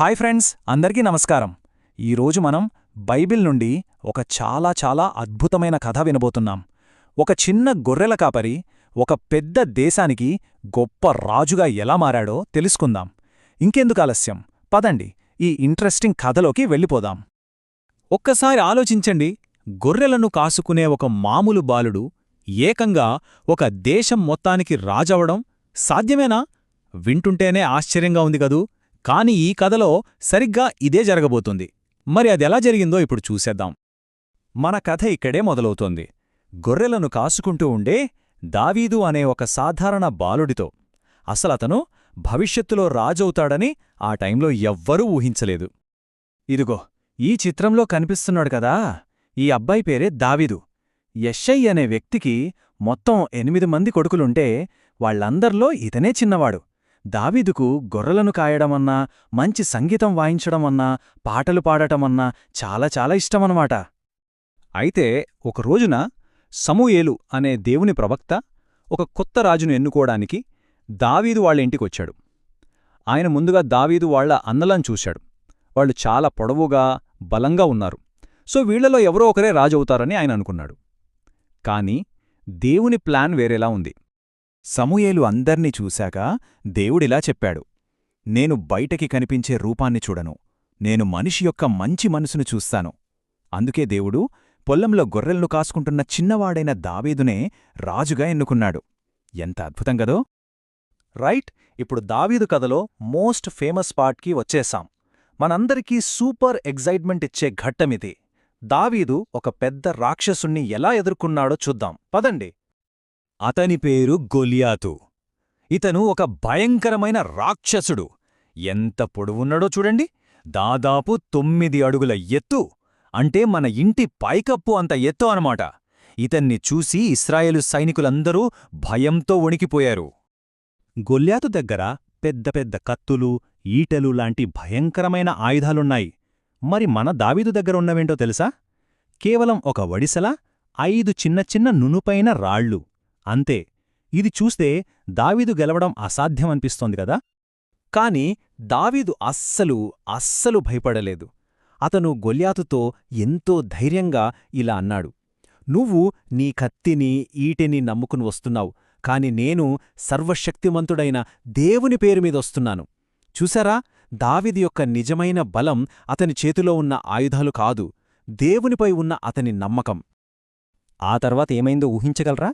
Hi friends అందరికీ నమస్కారం. ఈరోజు మనం బైబిల్ నుండి ఒక చాలా చాలా అద్భుతమైన కథ వినబోతున్నాం. ఒక చిన్న గొర్రెల కాపరి ఒక పెద్ద దేశానికి గొప్ప రాజుగా ఎలా మారాడో తెలుసుకుందాం. ఇంకెందుకు ఆలస్యం? పదండి ఈ ఇంట్రెస్టింగ్ కథలోకి వెళ్ళిపోదాం. ఒక్కసారి ఆలోచించండి గొర్రెలను కాసుకునే ఒక మామూలు బాలుడు ఏకంగా ఒక దేశం మొత్తానికి రాజవడం సాధ్యమేనా? వింటుంటేనే ఆశ్చర్యంగా ఉంది కదూ. కాని ఈ కథలో సరిగ్గా ఇదే జరగబోతుంది. మరి అదెలా జరిగిందో ఇప్పుడు చూసేద్దాం. మన కథ ఇక్కడే మొదలవుతోంది. గొర్రెలను కాసుకుంటూ ఉండే దావీదు అనే ఒక సాధారణ బాలుడితో. అసలతను భవిష్యత్తులో రాజవుతాడని ఆ టైంలో ఎవ్వరూ ఊహించలేదు. ఇదిగో ఈ చిత్రంలో కనిపిస్తున్నాడు కదా ఈ అబ్బాయి పేరే దావీదు. యశ్ఐ అనే వ్యక్తికి మొత్తం ఎనిమిది మంది కొడుకులుంటే వాళ్ళందర్లో ఇతనే చిన్నవాడు. దావీదుకు గొర్రెలను కాయడమన్నా మంచి సంగీతం వాయించడమన్నా పాటలు పాడటమన్నా చాలా చాలా ఇష్టమన్నమాట. అయితే ఒక రోజున సమూయేలు అనే దేవుని ప్రవక్త ఒక కొత్త రాజును ఎన్నుకోవడానికి దావీదు వాళ్ళ ఇంటికొచ్చాడు ఆయన ముందుగా దావీదు వాళ్ళ అన్నలను చూశాడు. వాళ్ళు చాలా పొడవుగా బలంగా ఉన్నారు. సో వీళ్ళలో ఎవరో ఒకరే రాజవుతారని ఆయన అనుకున్నాడు. కాని దేవుని ప్లాన్ వేరేలా ఉంది. సమూయేలు అందర్నీ చూశాక దేవుడిలా చెప్పాడు నేను బయటకి కనిపించే రూపాన్ని చూడను. నేను మనిషి యొక్క మంచి మనసును చూస్తాను. అందుకే దేవుడు పొల్లంలో గొర్రెలను కాసుకుంటున్న చిన్నవాడైన దావీదునే రాజుగా ఎన్నుకున్నాడు. ఎంత అద్భుతం గదో! రైట్ ఇప్పుడు దావీదు కథలో మోస్ట్ ఫేమస్ పార్ట్కి వచ్చేసాం. మనందరికీ సూపర్ ఎగ్జైట్మెంట్ ఇచ్చే ఘట్టమిది. దావీదు ఒక పెద్ద రాక్షసుణ్ణి ఎలా ఎదుర్కొన్నాడో చూద్దాం. పదండి. అతని పేరు గొలియాతు. ఇతను ఒక భయంకరమైన రాక్షసుడు. ఎంత పొడవున్నాడో చూడండి. దాదాపు తొమ్మిది అడుగుల ఎత్తు. అంటే మన ఇంటి పైకప్పు అంత ఎత్తు అనమాట ఇతన్ని చూసి ఇస్రాయేలు సైనికులందరూ భయంతో వణికిపోయారు. గొల్యాతు దగ్గర పెద్ద పెద్ద కత్తులు ఈటెలు లాంటి భయంకరమైన ఆయుధాలున్నాయి. మరి మన దావీదు దగ్గర ఉన్నవేంటో తెలుసా? కేవలం ఒక వడిసల ఐదు చిన్న చిన్న నునుపైన రాళ్ళు. అంతే ఇది చూస్తే దావీదు గెలవడం అసాధ్యమనిపిస్తోంది కదా? కాని దావీదు అస్సలు అస్సలు భయపడలేదు. అతను గొల్యాతుతో ఎంతో ధైర్యంగా ఇలా అన్నాడు నువ్వు నీ కత్తిని ఈటెని నమ్ముకుని వస్తున్నావు కాని నేను సర్వశక్తిమంతుడైన దేవుని పేరుమీదొస్తున్నాను చూసారా? దావిది యొక్క నిజమైన బలం అతని చేతిలో ఉన్న ఆయుధాలు కాదు దేవునిపై ఉన్న అతని నమ్మకం. ఆ తర్వాత ఏమైందో ఊహించగలరా?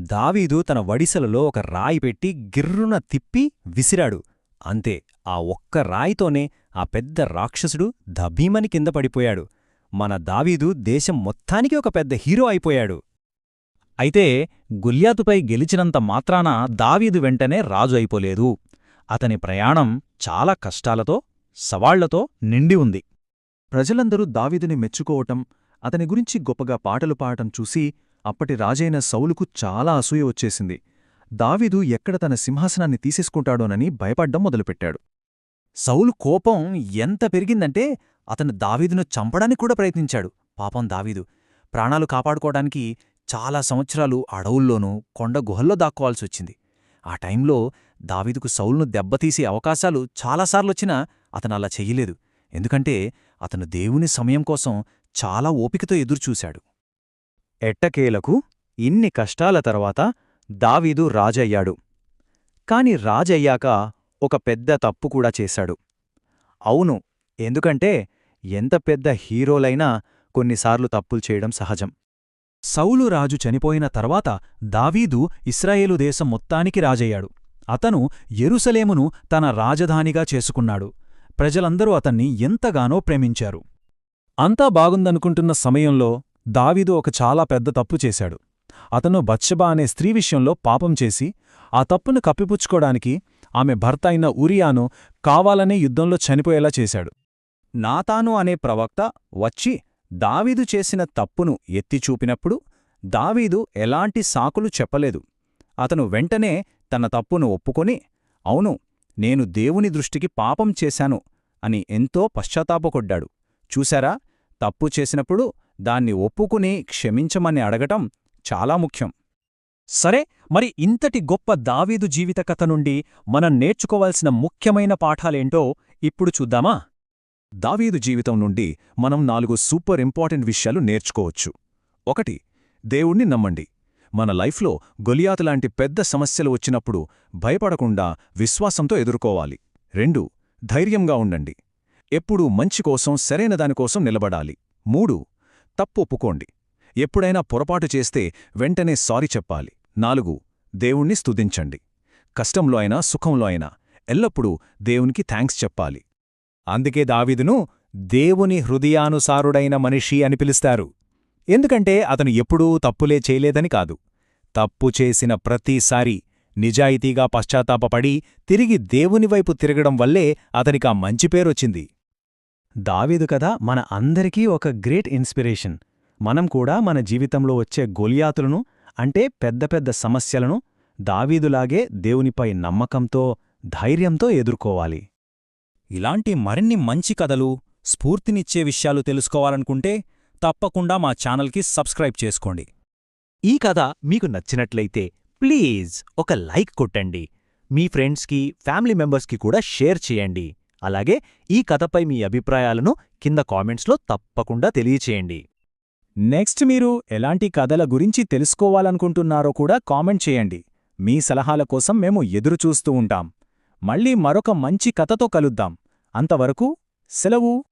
దావీదు తన వడిసలలో ఒక రాయి పెట్టి గిర్రున తిప్పి విసిరాడు. అంతే ఆ ఒక్క రాయితోనే ఆ పెద్ద రాక్షసుడు ధభీమని కింద పడిపోయాడు. మన దావీదు దేశం మొత్తానికి ఒక పెద్ద హీరో అయిపోయాడు. అయితే గుల్యాతుపై గెలిచినంత మాత్రాన దావీదు వెంటనే రాజు అయిపోలేదు. అతని ప్రయాణం చాలా కష్టాలతో సవాళ్ళతో నిండి ఉంది. ప్రజలందరూ దావీదుని మెచ్చుకోవటం అతని గురించి గొప్పగా పాటలు పాడటం చూసి అప్పటి రాజైన సౌలుకు చాలా అసూయ వచ్చేసింది. దావీదు ఎక్కడ తన సింహాసనాన్ని తీసేసుకుంటాడోనని భయపడ్డం మొదలుపెట్టాడు. సౌలు కోపం ఎంత పెరిగిందంటే అతను దావీదును చంపడానికి కూడా ప్రయత్నించాడు. పాపం దావీదు ప్రాణాలు కాపాడుకోవడానికి చాలా సంవత్సరాలు అడవుల్లోనూ కొండ గుహల్లో దాక్కోవాల్సొచ్చింది ఆ టైంలో దావీదుకు సౌలును దెబ్బతీసే అవకాశాలు చాలాసార్లొచ్చినా అతను అలా చెయ్యలేదు ఎందుకంటే అతను దేవుని సమయం కోసం చాలా ఓపికతో ఎదురుచూశాడు. ఎట్టకేలకు ఇన్ని కష్టాల తర్వాత దావీదు రాజయ్యాడు. కాని రాజయ్యాక ఒక పెద్ద తప్పు కూడా చేశాడు. అవును ఎందుకంటే ఎంత పెద్ద హీరోలైనా కొన్నిసార్లు తప్పులు చేయడం సహజం. సౌలు రాజు చనిపోయిన తర్వాత దావీదు ఇస్రాయేలు దేశం మొత్తానికి రాజయ్యాడు. అతను ఎరుసలేమును తన రాజధానిగా చేసుకున్నాడు. ప్రజలందరూ అతన్ని ఎంతగానో ప్రేమించారు. అంతా బాగుందనుకుంటున్న సమయంలో దావీదు ఒక చాలా పెద్ద తప్పు చేశాడు. అతను బత్షబా అనే స్త్రీ విషయంలో పాపం చేసి ఆ తప్పును కప్పిపుచ్చుకోడానికి ఆమె భర్త అయిన ఉరియాను కావాలనే యుద్ధంలో చనిపోయేలా చేశాడు. నాతాను అనే ప్రవక్త వచ్చి దావీదు చేసిన తప్పును ఎత్తిచూపినప్పుడు దావీదు ఎలాంటి సాకులు చెప్పలేదు. అతను వెంటనే తన తప్పును ఒప్పుకొని అవును నేను దేవుని దృష్టికి పాపం చేశాను అని ఎంతో పశ్చాత్తాపకొడ్డాడు చూశారా? తప్పు చేసినప్పుడు దాన్ని ఒప్పుకుని క్షమించమని అడగటం చాలా ముఖ్యం. సరే మరి ఇంతటి గొప్ప దావీదు జీవిత కథ నుండి మనం నేర్చుకోవాల్సిన ముఖ్యమైన పాఠాలేంటో ఇప్పుడు చూద్దామా? దావీదు జీవితం నుండి మనం నాలుగు సూపర్ ఇంపార్టెంట్ విషయాలు నేర్చుకోవచ్చు. ఒకటి దేవుణ్ణి నమ్మండి. మన లైఫ్లో గొలియాతులాంటి పెద్ద సమస్యలు వచ్చినప్పుడు భయపడకుండా విశ్వాసంతో ఎదుర్కోవాలి. రెండు ధైర్యంగా ఉండండి. ఎప్పుడూ మంచి కోసం సరైన దానికోసం నిలబడాలి. మూడు తప్పు ఒప్పుకోండి ఎప్పుడైనా పొరపాటు చేస్తే వెంటనే సారీ చెప్పాలి. నాలుగు దేవుణ్ణి స్తుతించండి. కష్టంలో అయినా సుఖంలో అయినా ఎల్లప్పుడూ దేవునికి థ్యాంక్స్ చెప్పాలి. అందుకే దావీదును దేవుని హృదయానుసారుడైన మనిషి అని పిలుస్తారు. ఎందుకంటే అతను ఎప్పుడూ తప్పులే చేయలేదని కాదు. తప్పు చేసిన ప్రతిసారి నిజాయితీగా పశ్చాత్తాపపడి తిరిగి దేవునివైపు తిరగడం వల్లే అతనికా మంచి పేరొచ్చింది. దావీదు కథ మన అందరికీ ఒక గ్రేట్ ఇన్స్పిరేషన్. మనం కూడా మన జీవితంలో వచ్చే గొలియాతులను అంటే పెద్ద పెద్ద సమస్యలను దావీదులాగే దేవునిపై నమ్మకంతో ధైర్యంతో ఎదుర్కోవాలి. ఇలాంటి మరిన్ని మంచి కథలు స్ఫూర్తినిచ్చే విషయాలు తెలుసుకోవాలనుకుంటే తప్పకుండా మా ఛానల్కి సబ్స్క్రైబ్ చేసుకోండి. ఈ కథ మీకు నచ్చినట్లయితే ప్లీజ్ ఒక లైక్ కొట్టండి. మీ ఫ్రెండ్స్కి ఫ్యామిలీ మెంబర్స్కి కూడా షేర్ చేయండి. అలాగే ఈ కథపై మీ అభిప్రాయాలను కింద కామెంట్స్లో తప్పకుండా తెలియచేయండి. నెక్స్ట్ మీరు ఎలాంటి కథల గురించి తెలుసుకోవాలనుకుంటున్నారో కూడా కామెంట్ చేయండి. మీ సలహాల కోసం మేము ఎదురుచూస్తూ ఉంటాం. మళ్ళీ మరొక మంచి కథతో కలుద్దాం. అంతవరకు సెలవు.